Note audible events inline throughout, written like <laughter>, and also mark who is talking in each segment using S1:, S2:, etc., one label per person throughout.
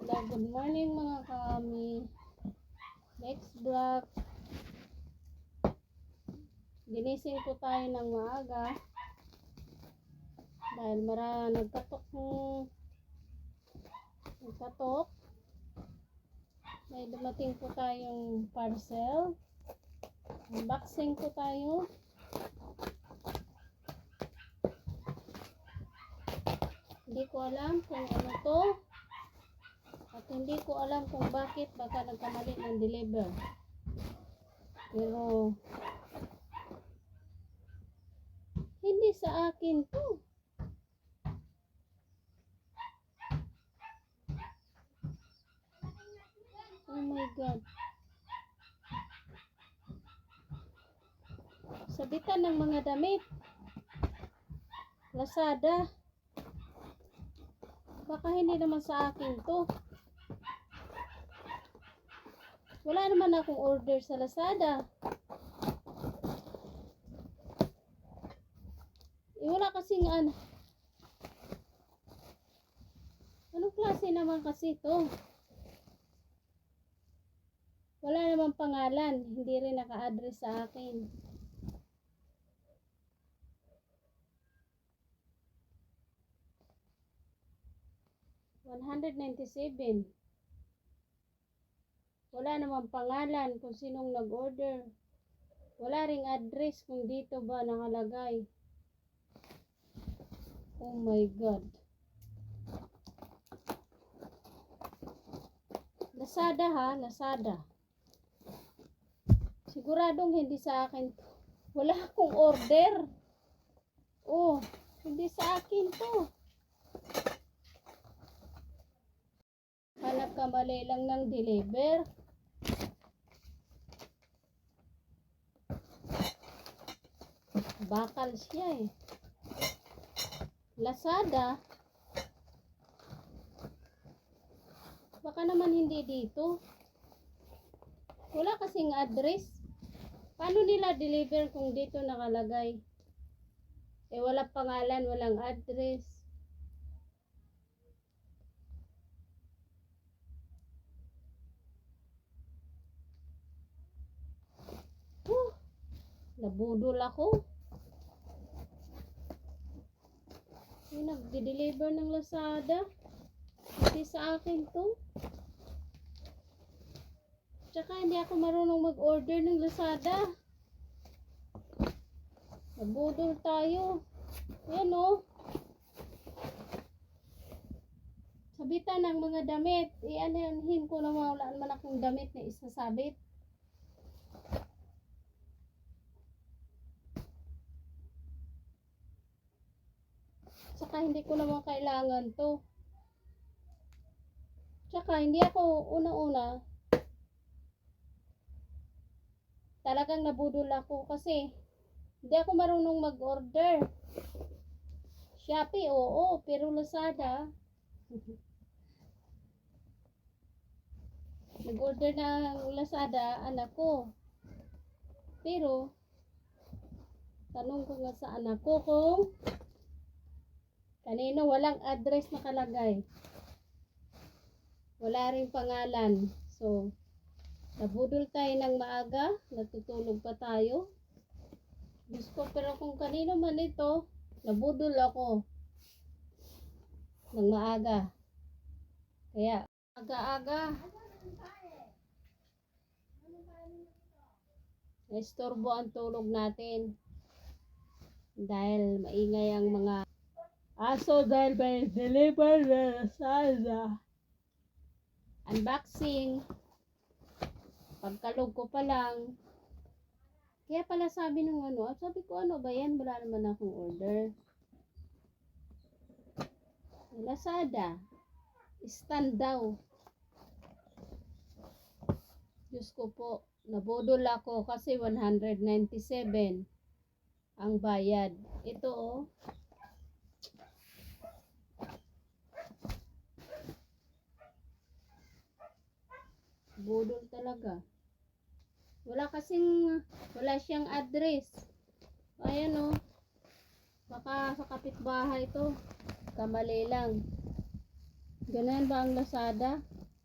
S1: Good morning mga kami. Next vlog. Ginising po tayo ng maaga. Dahil mara nagkatok ng. May dumating po tayong parcel. Unboxing po tayo. Hindi ko alam kung ano to. At hindi ko alam kung bakit baka nagkamali ng deliver. Pero hindi sa akin to. Oh my God. Sabitan ng mga damit. Lazada. Baka hindi naman sa akin to. Wala naman akong order sa Lazada. Eh, wala kasing ano. Anong klase naman kasi to? Wala namang pangalan. Hindi rin naka-address sa akin. One hundred ninety-seven. Wala namang pangalan kung sinong nag-order. Wala ring address kung dito ba nakalagay. Oh my God. Lazada ha, Lazada. Siguradong hindi sa akin to. Wala akong order. Oh, hindi sa akin to. Hanap kamali lang ng deliver. Bakal siya eh. Lazada. Baka naman hindi dito. Wala kasing address. Paano nila deliver kung dito nakalagay? Eh wala pangalan, walang address. Nabudol ako. Yung nag-deliver ng Lazada. Hindi sa akin to. Tsaka hindi ako marunong mag-order ng Lazada. Nabudol tayo. Yan o. Sabitan ng mga damit. Ianahin ko na wala naman akong damit na isasabit. Tsaka hindi ko naman kailangan to. Tsaka hindi ako una-una talagang nabudol ako kasi hindi ako marunong mag-order. Shopee, oo, pero Lazada, <laughs> nag-order ng Lazada, anak ko. Pero, tanong ko nga sa anak ko kung kanino walang address nakalagay. Wala rin pangalan. So, nabudol tayo ng maaga, natutulog pa tayo. Diyos ko, pero kung kanino man ito, nabudol ako ng maaga. Kaya, aga-aga. Naistorbo ang tulog natin. Dahil maingay ang mga aso dahil may deliver na Lazada. Unboxing. Pagkalog ko pa lang. Kaya pala sabi nung ano, sabi ko ano ba yan? Wala naman akong order. Lazada. Stand daw. Diyos ko po, nabudol ako kasi 197 ang bayad. Ito oh. Budol talaga. Wala kasing, wala siyang address. Ayan o. Baka sa kapitbahay to. Kamali lang. Ganyan ba ang Lazada?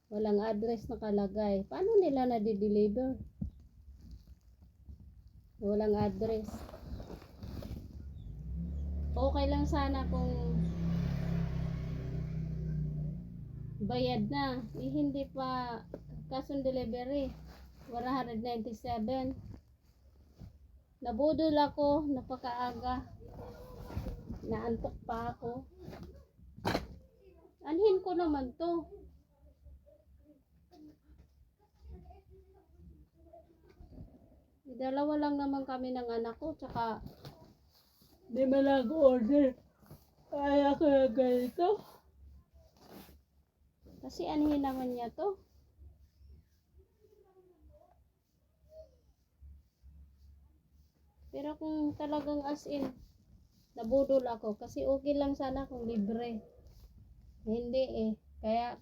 S1: Walang address nakalagay. Paano nila na-deliver? Walang address. Okay lang sana kung bayad na. Eh, hindi pa cash on delivery. 197. Nabudol ako, napakaaga. Naantok pa ako. Anhin ko naman to. Dalawa lang naman kami ng anak ko, tsaka di ba nag-order? Kaya ko yung ganito. Kasi anhin naman niya to. Pero kung talagang as in, nabudol ako kasi okay lang sana kung libre. Hindi eh. Kaya